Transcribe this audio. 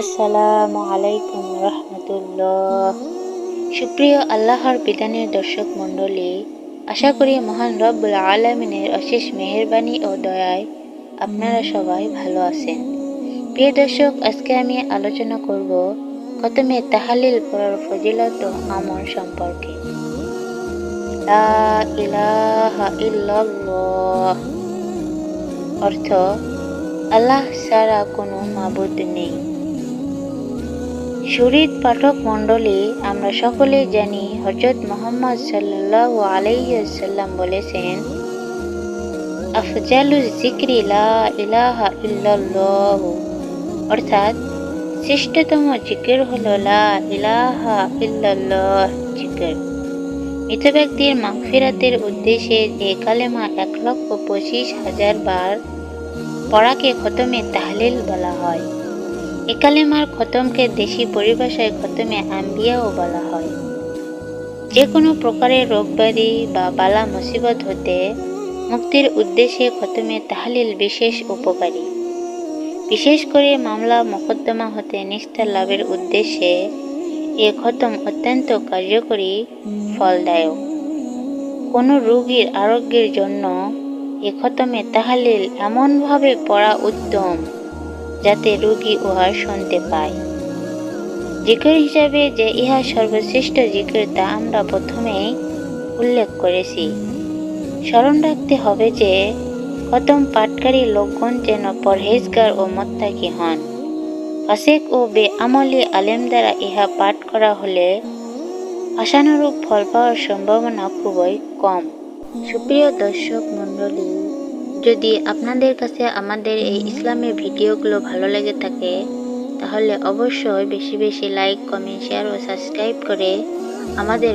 আসসালামু আলাইকুম রহমতুল্লাহ। সুপ্রিয় আল্লাহর বিধানের দর্শক মণ্ডলী, আশা করি মহান রব্বুল আলমিনের অশেষ মেহেরবানি ও দয়ায় আপনারা সবাই ভালো আছেন। প্রিয় দর্শক, আজকে আমি আলোচনা করব খতমে তাহালিল পড়ার ফজিলত ও আমল সম্পর্কে। অর্থ, আল্লাহ ছাড়া কোনো মাবুদ নেই। শরীর পাঠক মণ্ডলী, আমরা সকলেই জানি হজরত মোহাম্মদ সাল্লাহ আলাইসাল্লাম বলেছেন ইলাহা ইল্লাল্লাহ অর্থাৎ শ্রেষ্ঠতম জিকির হল লা ইলাহা ইল্লাল্লাহ জিকির। মৃত ব্যক্তির মাগফিরাতের উদ্দেশ্যে এ কালেমা এক লক্ষ পঁচিশ হাজার বার পড়াকে খতমে তাহলিল বলা হয়। এ কালেমার খতমকে দেশি পরিভাষায় খতমে আম্বিয়াও বলা হয়। যে কোনো প্রকারের রোগব্যাধি বা বালা মুসিবত হতে মুক্তির উদ্দেশ্যে খতমে তাহলিল বিশেষ উপকারী। বিশেষ করে মামলা মোকদ্দমা হতে নিস্তার লাভের উদ্দেশ্যে এ খতম অত্যন্ত কার্যকরী, ফলদায়ক। কোনো রোগীর আরোগ্যের জন্য এ খতমে তাহালিল এমনভাবে পড়া উত্তম যাতে রোগী উহা শুনতে পায়। জিকির হিসাবে যে ইহা সর্বশ্রেষ্ঠ জিকির তা আমরা প্রথমেই উল্লেখ করেছি। স্মরণ রাখতে হবে যে, খতম পাটকারী লোকগণ যেন পরহেজগার ও মত্তাকি হন। ফাসেক ও বেআমলি আলেম দ্বারা ইহা পাঠ করা হলে আশানুরূপ ফল পাওয়ার সম্ভাবনা খুবই কম। সুপ্রিয় দর্শক মণ্ডলী যদি আপনাদের কাছে আমাদের এই ইসলামের ভিডিওগুলো ভালো লেগে থাকে, তাহলে অবশ্যই বেশি বেশি লাইক কমেন্ট শেয়ার ও সাবস্ক্রাইব করে আমাদের